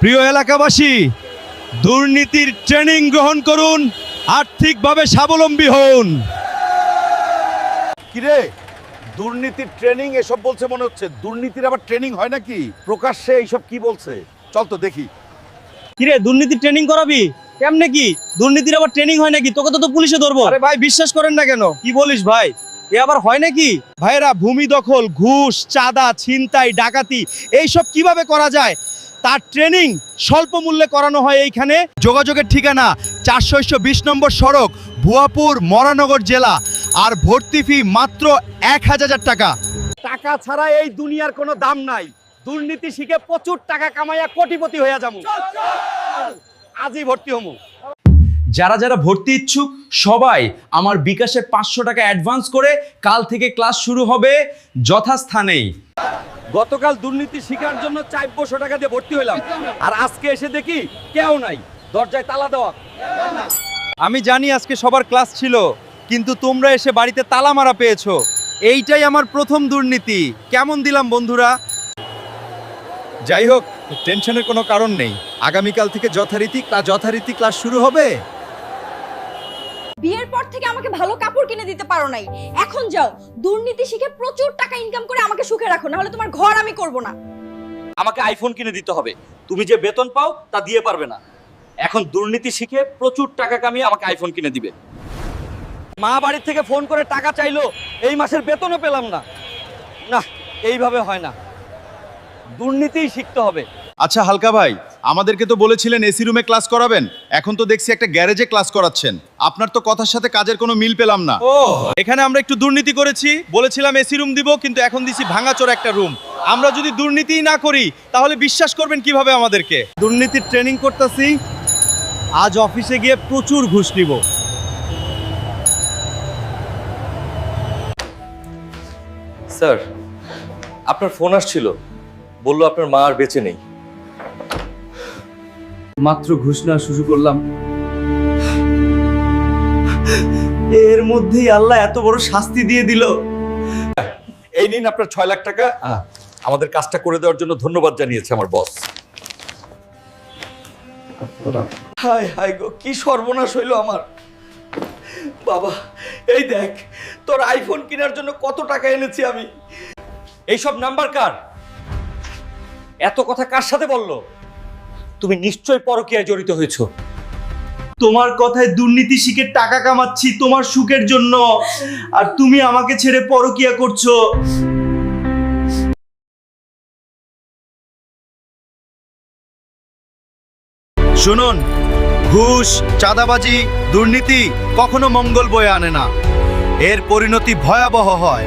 প্রিয় এলাকাবাসী দুর্নীতির ট্রেনিং গ্রহণ করুন আর্থিকভাবে স্বাবলম্বী হন। কিরে? দুর্নীতির ট্রেনিং এসব বলছে মনে হচ্ছে। দুর্নীতির আবার ট্রেনিং হয় নাকি? প্রকাশ্যে এইসব কি বলছে? চল তো দেখি। কিরে দুর্নীতির ট্রেনিং করাবি? কেমনে কি? দুর্নীতির আবার ট্রেনিং হয় নাকি? তোকে তো তো পুলিশে ধরবো। আরে ভাই বিশ্বাস করেন না কেন? কি বলিস ভাই? এ আবার হয় নাকি? ভাইরা ভূমি দখল ঘুষ চাঁদা ছিনতাই ডাকাতি এইসব কীভাবে করা যায়? তার ট্রেনিং স্বল্প মূল্যে করানো হয় এইখানে। যোগাযোগের ঠিকানা চারশো বিশ নম্বর সড়ক ভুয়াপুর মরানগর জেলা। আর ভর্তি ফি মাত্র এক হাজার টাকা। টাকা ছাড়া এই দুনিয়ার কোনো দাম নাই। দুর্নীতি শিখে প্রচুর টাকা কামাইয়া কোটিপতি হইয়া যাব। আজই ভর্তি হমু। যারা যারা ভর্তি ইচ্ছুক সবাই আমার বিকাশে পাঁচশো টাকা অ্যাডভান্স করে কাল থেকে ক্লাস শুরু হবে যথাস্থানেই। গতকাল দুর্নীতি শিকার জন্য চারশো টাকা দিয়ে ভর্তি হইলাম। আর আজকে এসে দেখি কেউ নাই। দরজায় তালা দেওয়া। আমি জানি আজকে সবার ক্লাস ছিল, কিন্তু তোমরা এসে বাড়িতে তালা মারা পেয়েছ। এইটাই আমার প্রথম দুর্নীতি। কেমন দিলাম বন্ধুরা? যাই হোক টেনশনের কোনো কারণ নেই। আগামীকাল থেকে যথারীতি যথারীতি ক্লাস শুরু হবে। বিয়ের পর ভালো কাপড় কিনে দিতে পারো নাই। এখন যাও, দুর্নীতি শিখে প্রচুর টাকা ইনকাম করে আমাকে সুখে রাখো না হলে তোমার ঘর আমি করব না। আমাকে আইফোন কিনে দিতে হবে। তুমি যে বেতন পাও, তা দিয়ে পারবে না। এখন দুর্নীতি শিখে প্রচুর টাকা কামিয়ে আমাকে আইফোন কিনে দিবে। মা বাড়ির থেকে ফোন করে টাকা চাইলো, এই মাসের বেতনও পেলাম না। না, এইভাবে হয় না। দুর্নীতিই শিখতে হবে। আচ্ছা হালকা ভাই আমাদেরকে তো বলেছিলেন এসি রুমে ক্লাস করাবেন এখন তো দেখছি একটা গ্যারেজে ক্লাস করাচ্ছেন। আপনার তো কথার সাথে কাজের কোনো মিল পেলাম না। ও এখানে আমরা একটু দুর্নীতি করেছি বলেছিলাম এসি রুম দিব কিন্তু এখন দিছি ভাঙাচোর একটা রুম। আমরা যদি দুর্নীতিই না করি তাহলে বিশ্বাস করবেন কীভাবে আমাদেরকে? দুর্নীতির ট্রেনিং করতেছি আজ অফিসে গিয়ে প্রচুর ঘুষ নিব। স্যার আপনার ফোন আসছিল বলল আপনার মা আর বেঁচে নেই। মাত্র ঘুষ নেওয়া শুরু করলাম। এর মধ্যেই আল্লাহ এত বড় শাস্তি দিয়ে দিল। এই নিন আপনার ছয় লাখ টাকা। আমাদের কাজটা করে দেওয়ার জন্য ধন্যবাদ জানিয়েছে আমার বস। হায় হায় গো কি সর্বনাশ হইল আমার। বাবা এই দেখ তোর আইফোন কেনার জন্য কত টাকা এনেছি আমি। এইসব নাম্বার কার? এত কথা কার সাথে বলল? তুমি নিশ্চয়ই পরকীয়ায় জড়িত হয়েছো। তোমার কথায় দুর্নীতি শিখে টাকা কামাচ্ছি তোমার সুখের জন্য। আর তুমি আমাকে ছেড়ে পরকিয়া করছ। শুনুন, ঘুষ, চাঁদাবাজি, দুর্নীতি কখনো মঙ্গল বয়ে আনে না। এর পরিণতি ভয়াবহ হয়।